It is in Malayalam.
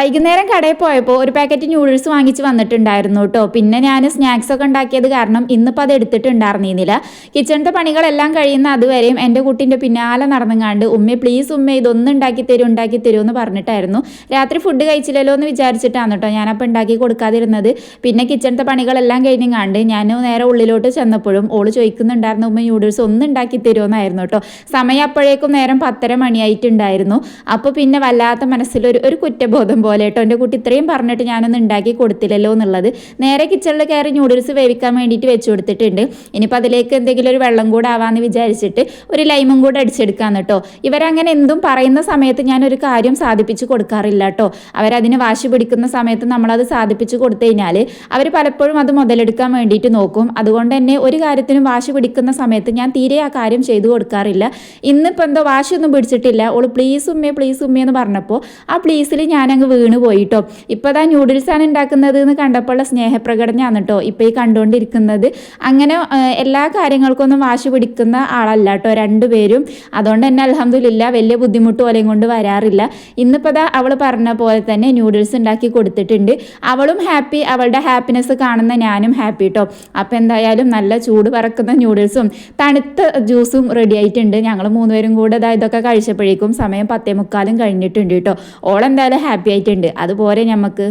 വൈകുന്നേരം കടയിൽ പോയപ്പോൾ ഒരു പാക്കറ്റ് ന്യൂഡിൽസ് വാങ്ങിച്ച് വന്നിട്ടുണ്ടായിരുന്നു കേട്ടോ. പിന്നെ ഞാൻ സ്നാക്സ് ഒക്കെ ഉണ്ടാക്കിയത് കാരണം ഇന്നിപ്പോൾ അത് എടുത്തിട്ടുണ്ടായിരുന്നില്ല. കിച്ചണിന്റെ പണികളെല്ലാം കഴിയുന്ന അതുവരെയും എന്റെ കുട്ടീന്റെ പിന്നാലെ നടന്നുങ്ങാണ്ട് ഉമ്മ പ്ലീസ് ഉമ്മ ഇതൊന്നും ഉണ്ടാക്കി തരൂ ഉണ്ടാക്കി തരൂ എന്ന് പറഞ്ഞിട്ടായിരുന്നു. രാത്രി ഫുഡ് കഴിച്ചില്ലല്ലോ എന്ന് വിചാരിച്ചിട്ടാണ് കേട്ടോ ഞാനപ്പോൾ ഉണ്ടാക്കി കൊടുക്കാതിരുന്നത്. പിന്നെ കിച്ചണിന്റെ പണികളെല്ലാം കഴിഞ്ഞങ്ങാണ്ട് ഞാൻ നേരെ ഉള്ളിലോട്ട് ചെന്നപ്പോഴും ഓൾ ചോദിക്കുന്നുണ്ടായിരുന്നു ഉമ്മ ന്യൂഡിൽസ് ഒന്നും ഉണ്ടാക്കി തരുമെന്നായിരുന്നു കേട്ടോ. സമയം അപ്പോഴേക്കും നേരം പത്തര മണിയായിട്ടുണ്ടായിരുന്നു. അപ്പോൾ പിന്നെ വല്ലാത്ത മനസ്സിലൊരു ഒരു കുറ്റബോധം പോലെ കേട്ടോ. എന്റെ കുട്ടി ഇത്രയും പറഞ്ഞിട്ട് ഞാനൊന്ന് ഉണ്ടാക്കി കൊടുത്തില്ലല്ലോ എന്നുള്ളത് നേരെ കിച്ചണിൽ കയറി ന്യൂഡിൽസ് വേവിക്കാൻ വേണ്ടിയിട്ട് വെച്ച് കൊടുത്തിട്ടുണ്ട്. ഇനിയിപ്പോൾ അതിലേക്ക് എന്തെങ്കിലും ഒരു വെള്ളം കൂടെ ആവാമെന്ന് വിചാരിച്ചിട്ട് ഒരു ലൈമും കൂടെ അടിച്ചെടുക്കാന്ന് കേട്ടോ. ഇവരങ്ങനെ എന്തും പറയുന്ന സമയത്ത് ഞാനൊരു കാര്യം സാധിപ്പിച്ച് കൊടുക്കാറില്ല കേട്ടോ. അവരതിന് വാശി പിടിക്കുന്ന സമയത്ത് നമ്മളത് സാധിപ്പിച്ച് കൊടുത്തു കഴിഞ്ഞാൽ അവർ പലപ്പോഴും അത് മുതലെടുക്കാൻ വേണ്ടിയിട്ട് നോക്കും. അതുകൊണ്ട് തന്നെ ഒരു കാര്യത്തിനും വാശി പിടിക്കുന്ന സമയത്ത് ഞാൻ തീരെ ആ കാര്യം ചെയ്തു കൊടുക്കാറില്ല. ഇന്നിപ്പോൾ എന്തോ വാശിയൊന്നും പിടിച്ചിട്ടില്ല. ഓൾ പ്ലീസ് ഉമ്മേ പ്ലീസ് ഉമ്മേ എന്ന് പറഞ്ഞപ്പോൾ ആ പ്ലീസിൽ ഞാനങ്ങ് വീണ് പോയിട്ടോ ഇപ്പോൾ അതാ ന്യൂഡിൽസാണ് ഉണ്ടാക്കുന്നത് എന്ന് കണ്ടപ്പോഴുള്ള സ്നേഹപ്രകടനമാണ് കേട്ടോ ഇപ്പോൾ ഈ കണ്ടുകൊണ്ടിരിക്കുന്നത്. അങ്ങനെ എല്ലാ കാര്യങ്ങൾക്കൊന്നും വാശി പിടിക്കുന്ന ആളല്ല കേട്ടോ രണ്ടുപേരും. അതുകൊണ്ട് തന്നെ അലഹമില്ല വലിയ ബുദ്ധിമുട്ട് പോലെയും കൊണ്ട് വരാറില്ല. ഇന്നിപ്പോൾ ദാ അവൾ പറഞ്ഞ പോലെ തന്നെ ന്യൂഡിൽസ് ഉണ്ടാക്കി കൊടുത്തിട്ടുണ്ട്. അവളും ഹാപ്പി അവളുടെ ഹാപ്പിനെസ് കാണുന്ന ഞാനും ഹാപ്പി കേട്ടോ അപ്പോൾ എന്തായാലും നല്ല ചൂട് പറക്കുന്ന ന്യൂഡിൽസും തണുത്ത ജ്യൂസും റെഡി ആയിട്ടുണ്ട്. ഞങ്ങൾ മൂന്നുപേരും കൂടെ ഇതാ ഇതൊക്കെ കഴിച്ചപ്പോഴേക്കും സമയം പത്തേ മുക്കാലും കഴിഞ്ഞിട്ടുണ്ട് കേട്ടോ ഓളെന്തായാലും ഹാപ്പി ആയിട്ടുണ്ട്. അതുപോലെ ഞമ്മക്ക്